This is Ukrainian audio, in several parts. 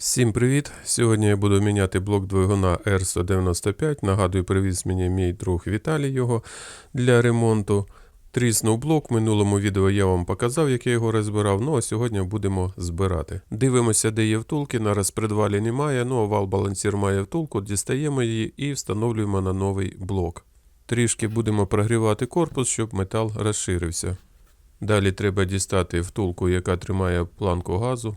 Всім привіт! Сьогодні я буду міняти блок двигуна R195. Нагадую, привіз мені мій друг Віталій його для ремонту. Тріснув блок. В минулому відео я вам показав, як я його розбирав. Ну а сьогодні будемо збирати. Дивимося, де є втулки. На розпредвалі немає. Ну а вал балансір має втулку. Дістаємо її і встановлюємо на новий блок. Трішки будемо прогрівати корпус, щоб метал розширився. Далі треба дістати втулку, яка тримає планку газу.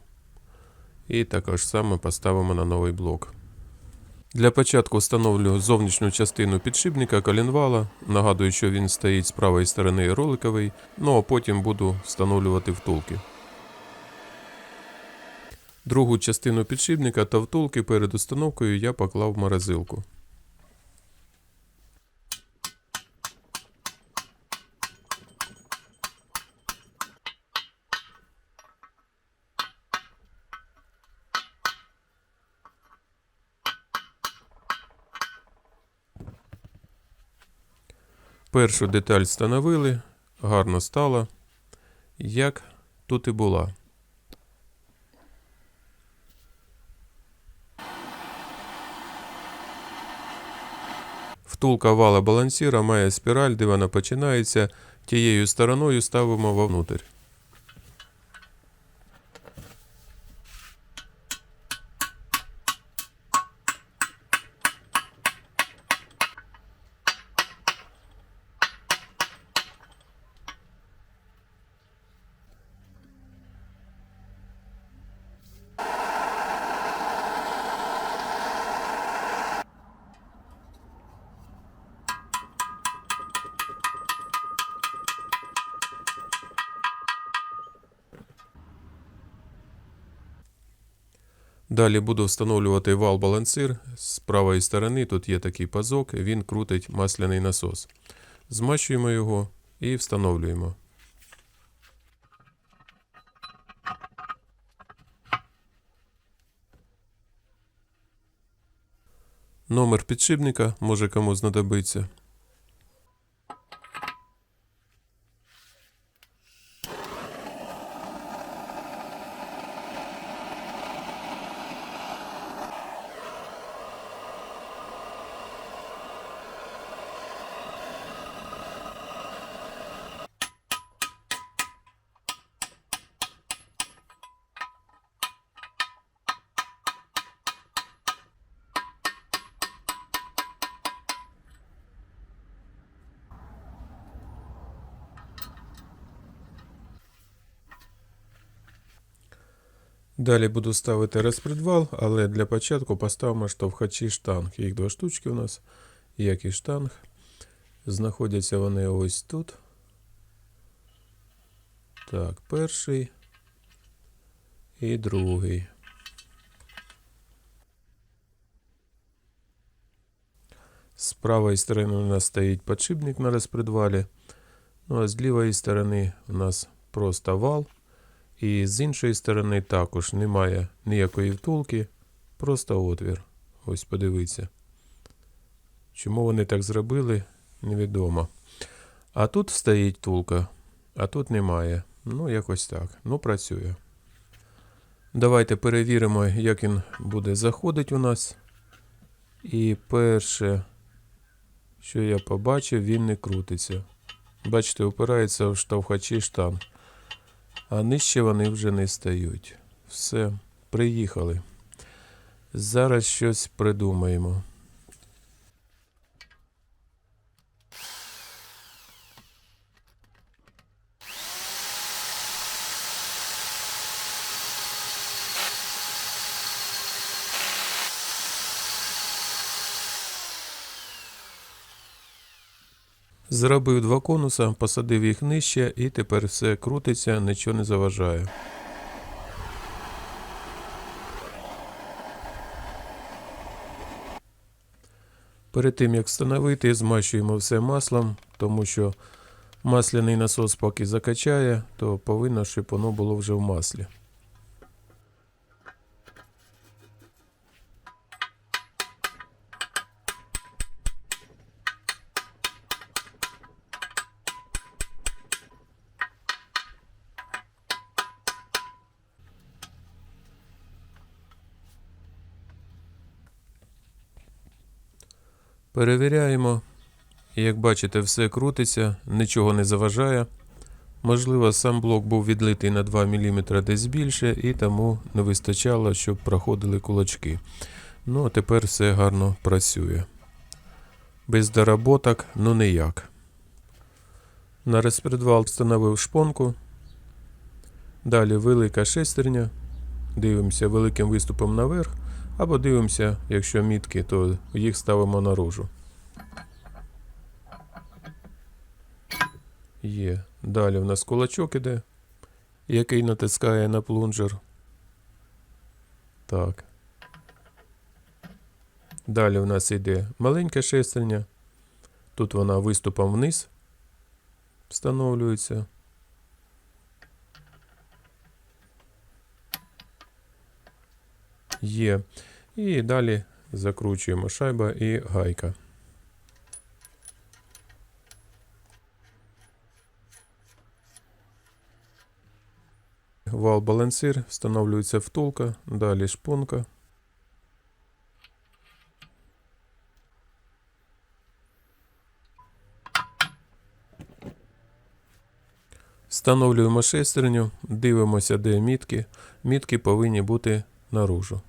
І також саме поставимо на новий блок. Для початку встановлю зовнішню частину підшипника колінвала. Нагадую, що він стоїть з правої сторони роликовий, ну а потім буду встановлювати втулки. Другу частину підшипника та втулки перед установкою я поклав в морозилку. Першу деталь встановили, гарно стала, як тут і була. Втулка вала балансіра має спіраль, де вона починається. Тією стороною ставимо вовнутрь. Далі буду встановлювати вал балансир. З правої сторони тут є такий пазок, він крутить масляний насос. Змащуємо його і встановлюємо. Номер підшипника може кому знадобиться. Далі буду ставити розпредвал, але для початку поставимо штовхачі штанг. Їх два штучки у нас, як і штанг. Знаходяться вони ось тут. Так, перший і другий. З правої сторони у нас стоїть подшипник на розпредвалі. Ну а з лівої сторони у нас просто вал. І з іншої сторони також немає ніякої втулки, просто отвір. Ось подивіться. Чому вони так зробили, невідомо. А тут стоїть втулка, а тут немає. Ну, якось так. Ну, працює. Давайте перевіримо, як він буде заходити у нас. І перше, що я побачив, він не крутиться. Бачите, опирається в штовхачі штанг. А нижче вони вже не стають. Все, приїхали. Зараз щось придумаємо. Зробив два конуса, посадив їх нижче і тепер все крутиться, нічого не заважає. Перед тим як встановити, змащуємо все маслом, тому що масляний насос поки закачає, то повинно, щоб воно було вже в маслі. Перевіряємо. Як бачите, все крутиться, нічого не заважає. Можливо, сам блок був відлитий на 2 мм десь більше, і тому не вистачало, щоб проходили кулачки. Ну, а тепер все гарно працює. Без доработок, ну ніяк. На розпредвал встановив шпонку. Далі велика шестерня. Дивимося великим виступом наверх. Або дивимося, якщо мітки, то їх ставимо наружу. Є. Далі в нас кулачок іде, який натискає на плунжер. Так. Далі в нас йде маленька шестерня. Тут вона виступом вниз встановлюється. Є. І далі закручуємо шайба і гайка. Вал балансир, встановлюється втулка, далі шпонка. Встановлюємо шестерню, дивимося, де мітки. Мітки повинні бути наружу.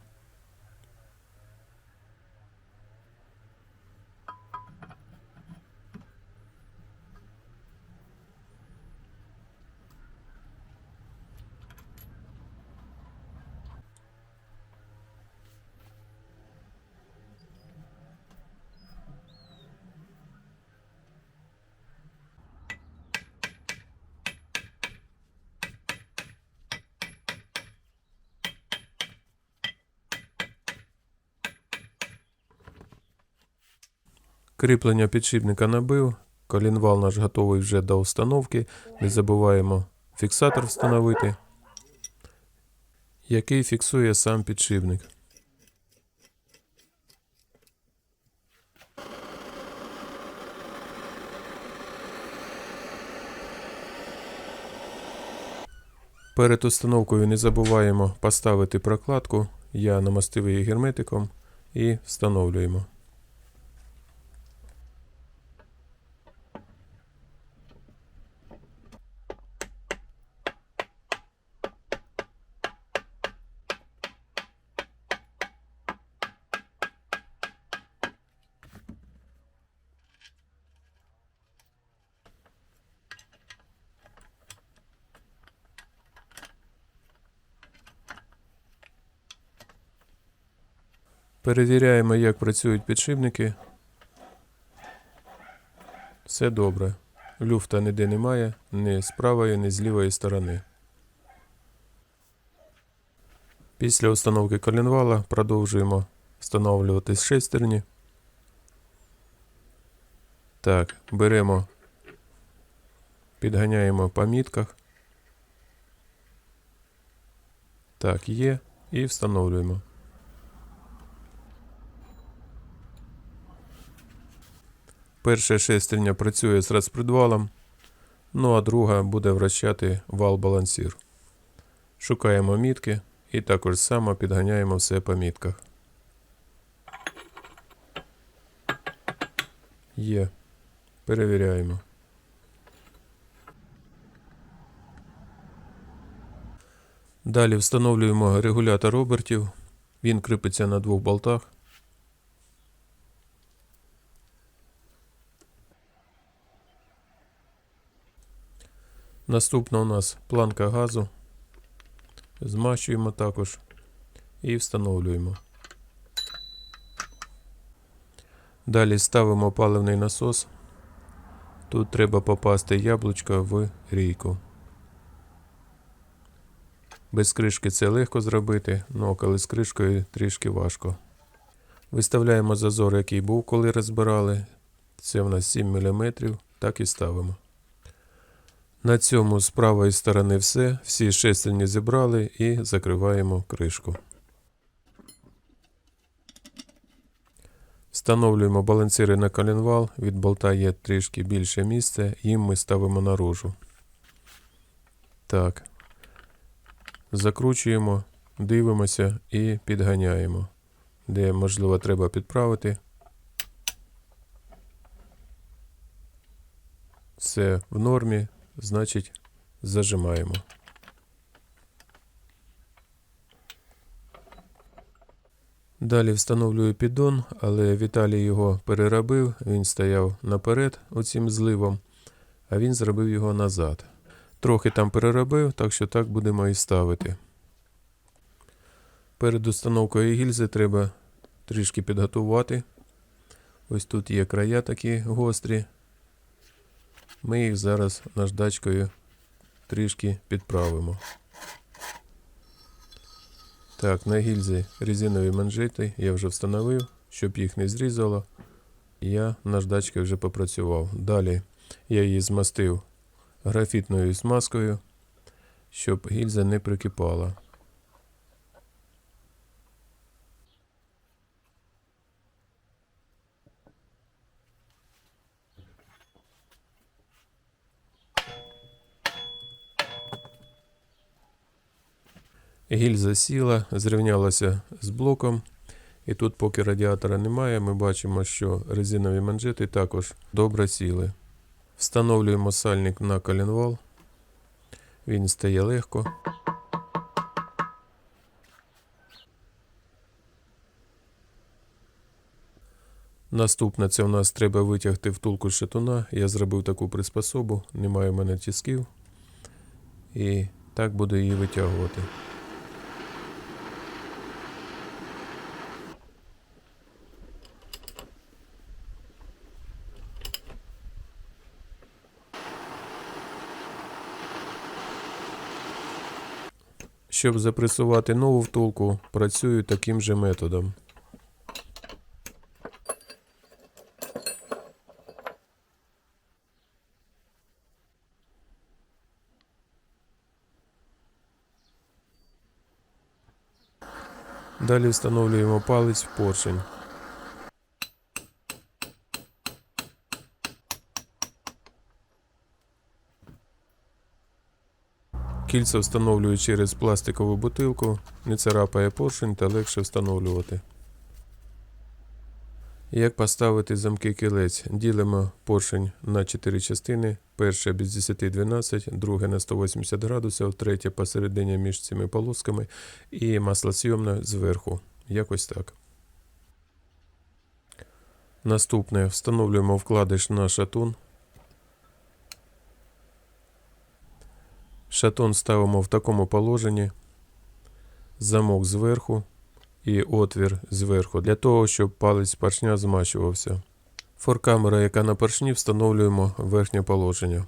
Кріплення підшипника набив. Колінвал наш готовий вже до установки. Не забуваємо фіксатор встановити, який фіксує сам підшипник. Перед установкою не забуваємо поставити прокладку. Я намастив її герметиком і встановлюємо. Перевіряємо, як працюють підшипники. Все добре. Люфта ніде немає, ні з правої, ні з лівої сторони. Після установки коленвала продовжуємо встановлювати шестерні. Так, беремо, підганяємо по мітках. Так, є. І встановлюємо. Перша шестерня працює з розпредвалом, ну а друга буде вращати вал балансір. Шукаємо мітки і також само підганяємо все по мітках. Є. Перевіряємо. Далі встановлюємо регулятор обертів. Він кріпиться на двох болтах. Наступна у нас планка газу. Змащуємо також і встановлюємо. Далі ставимо паливний насос. Тут треба попасти яблучко в рійку. Без кришки це легко зробити, але коли з кришкою трішки важко. Виставляємо зазор, який був, коли розбирали. Це в нас 7 мм, так і ставимо. На цьому з правої сторони все. Всі шестерні зібрали і закриваємо кришку. Встановлюємо балансири на коленвал, від болта є трішки більше місця, їм ми ставимо наружу. Так. Закручуємо, дивимося і підганяємо. Де, можливо, треба підправити. Все в нормі значить зажимаємо. Далі встановлюю піддон, але Віталій його переробив, він стояв наперед оцим зливом, а він зробив його назад. Трохи там переробив, так що так будемо і ставити. Перед установкою гільзи треба трішки підготувати. Ось тут є края такі гострі. Ми їх зараз наждачкою трішки підправимо. Так, на гільзі резинові манжети я вже встановив, щоб їх не зрізало. Я наждачкою вже попрацював. Далі я її змастив графітною смазкою, щоб гільза не прикипала. Гільза сіла, зрівнялася з блоком. І тут, поки радіатора немає, ми бачимо, що резинові манжети також добре сіли. Встановлюємо сальник на коленвал. Він стає легко. Наступне це у нас треба витягти втулку з шатуна. Я зробив таку приспособу, немає в мене тисків. І так буду її витягувати. Щоб запресувати нову втулку, працюю таким же методом. Далі встановлюємо палець в поршень. Кільця встановлюю через пластикову бутилку, не царапає поршень та легше встановлювати. Як поставити замки кілець? Ділимо поршень на 4 частини. Перше без 10-12, друге на 180 градусів, третє посередині між цими полосками і маслосйомне зверху. Якось так. Наступне встановлюємо вкладиш на шатун. Шатун ставимо в такому положенні. Замок зверху і отвір зверху для того, щоб палець поршня змащувався. Форкамера, яка на поршні, встановлюємо верхнє положення.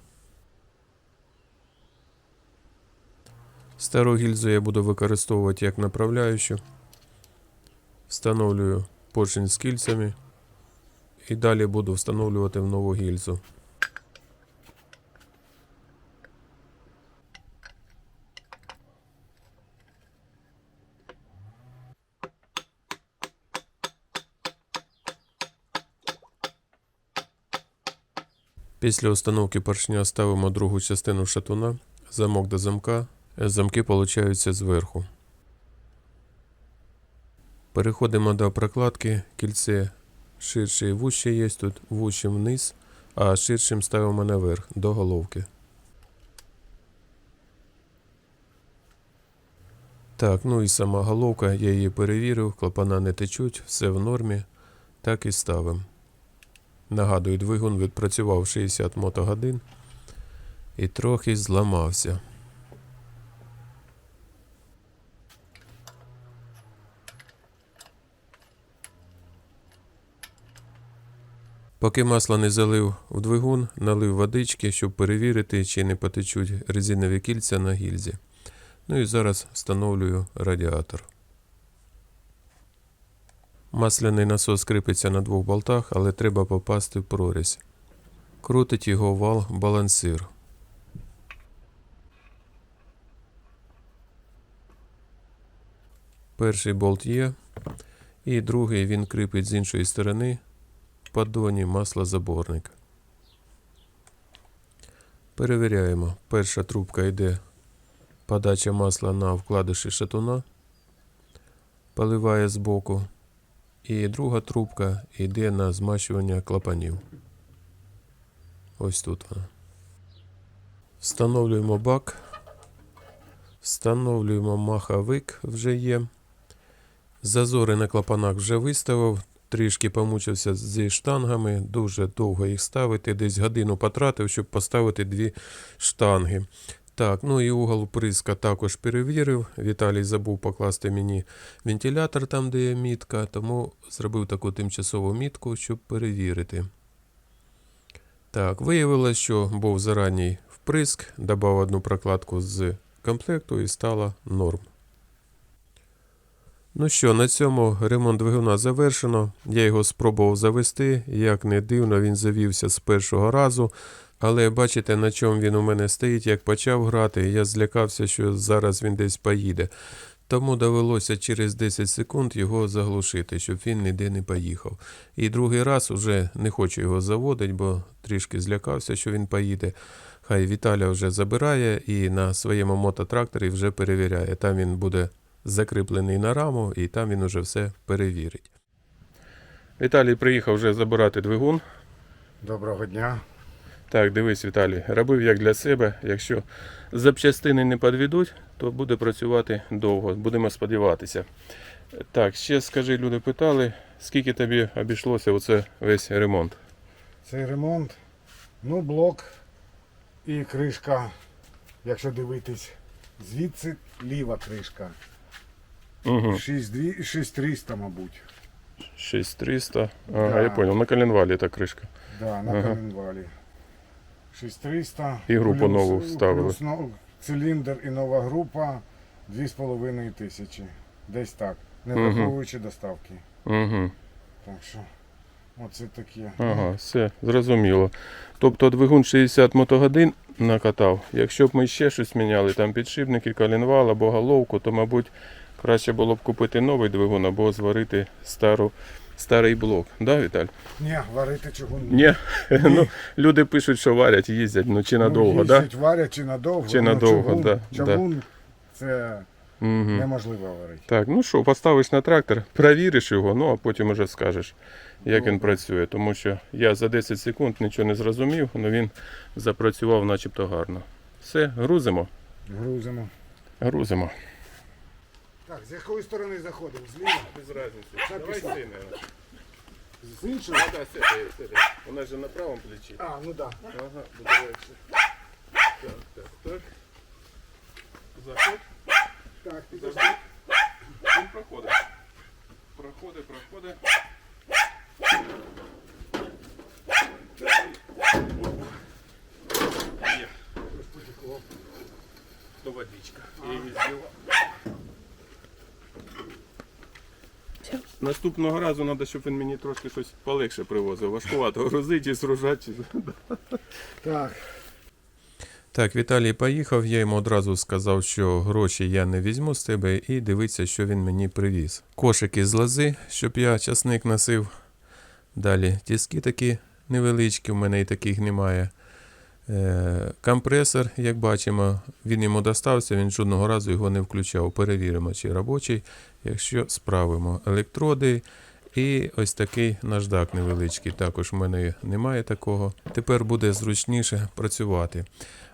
Стару гільзу я буду використовувати як направляючу. Встановлюю поршень з кільцями і далі буду встановлювати в нову гільзу. Після установки поршня ставимо другу частину шатуна, замок до замка. Замки получаються зверху. Переходимо до прокладки. Кільце ширше і вуще є тут, вущим вниз, а ширшим ставимо наверх до головки. Так, ну і сама головка, я її перевірив, клапана не течуть, все в нормі. Так і ставимо. Нагадую, двигун відпрацював 60 мотогодин і трохи зламався. Поки масло не залив в двигун, налив водички, щоб перевірити, чи не потечуть резинові кільця на гільзі. Ну і зараз встановлюю радіатор. Масляний насос кріпиться на двох болтах, але треба попасти в прорізь. Крутить його вал балансир. Перший болт є, і другий він кріпить з іншої сторони в поддоні маслозаборник. Перевіряємо. Перша трубка йде подача масла на вкладиші шатуна, поливає збоку. І друга трубка йде на змащування клапанів. Ось тут вона. Встановлюємо бак. Встановлюємо маховик вже є. Зазори на клапанах вже виставив. Трішки помучився зі штангами, дуже довго їх ставити. Десь годину потратив, щоб поставити дві штанги. Так, ну і угол впрыска також перевірив. Віталій забув покласти мені вентилятор там, де є мітка, тому зробив таку тимчасову мітку, щоб перевірити. Так, виявилось, що був заранній вприск, додав одну прокладку з комплекту і стало норм. Ну що, на цьому ремонт двигуна завершено. Я його спробував завести. Як не дивно, він завівся з першого разу. Але бачите, на чому він у мене стоїть, як почав грати, я злякався, що зараз він десь поїде. Тому довелося через 10 секунд його заглушити, щоб він ніде не поїхав. І другий раз уже не хочу його заводити, бо трішки злякався, що він поїде. Хай Віталя вже забирає і на своєму мототракторі вже перевіряє. Там він буде закріплений на раму, і там він уже все перевірить. Віталій приїхав вже забирати двигун. Доброго дня. Так, дивись, Віталій, робив як для себе. Якщо запчастини не підведуть, то буде працювати довго. Будемо сподіватися. Так, ще скажи, люди питали, скільки тобі обійшлося оце весь ремонт? Цей ремонт, ну, блок і кришка, якщо дивитись, звідси ліва кришка. Угу. 6300, мабуть. 6300. Ага, Да. я понял. На коленвалі та кришка. Да, на Ага. коленвалі. 6300. І групу плюс- нову вставили. Плюс циліндр і нова група 2,5 тисячі. Десь так. Не враховуючи доставки. Угу. Так що, оце таке. Ага, все, зрозуміло. Тобто двигун 60 мотогодин накатав. Якщо б ми ще щось міняли, там підшипники, коленвал або головку, то, мабуть, краще було б купити новий двигун або зварити стару, старий блок. Да, Віталь? Ні, варити чого Ні. ну, люди пишуть, що варять, їздять, ну чи надовго, ну, да? варять чи надовго. Чи ну, надовго, чавун, да, Чавун це Угу. неможливо варити. Так, ну що, поставиш на трактор, перевіриш його, ну а потім уже скажеш, як він працює. Тому що я за 10 секунд нічого не зрозумів, але він запрацював начебто гарно. Все, грузимо. Грузимо. Грузимо. Так, з якої сторони заходимо? Зліва? Без разницы. Так, Давай пішов. з цієї, наверное. З іншої? Да, с этой, с этой. У нас же на правом плечі. А, ну так. Да. Ага, буде легше. Так, так, так. Заход, Так, підожди. завжди. Він проходить. Проходить, проходить. Є. Потекло. То водичка. Я її злила. Наступного разу треба, щоб він мені трошки щось полегше привозив. Важкувато грузити і зружати. Так, Так, Віталій поїхав, я йому одразу сказав, що гроші я не візьму з тебе і дивиться, що він мені привіз. Кошики з лози, щоб я часник носив. Далі тіски такі невеличкі, в мене і таких немає. Е, компресор, як бачимо, він йому достався, він жодного разу його не включав. Перевіримо, чи робочий, якщо справимо електроди. І ось такий наждак невеличкий. Також в мене немає такого. Тепер буде зручніше працювати.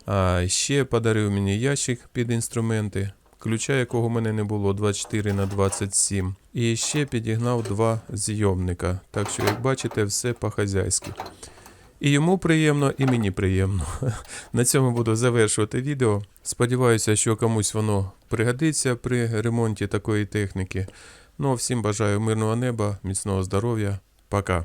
А ще подарив мені ящик під інструменти, ключа якого в мене не було 24 на 27. І ще підігнав два зйомника. Так що, як бачите, все по-хазяйськи. І йому приємно, і мені приємно. На цьому буду завершувати відео. Сподіваюся, що комусь воно пригодиться при ремонті такої техніки. Ну а всім бажаю мирного неба, міцного здоров'я. Пока.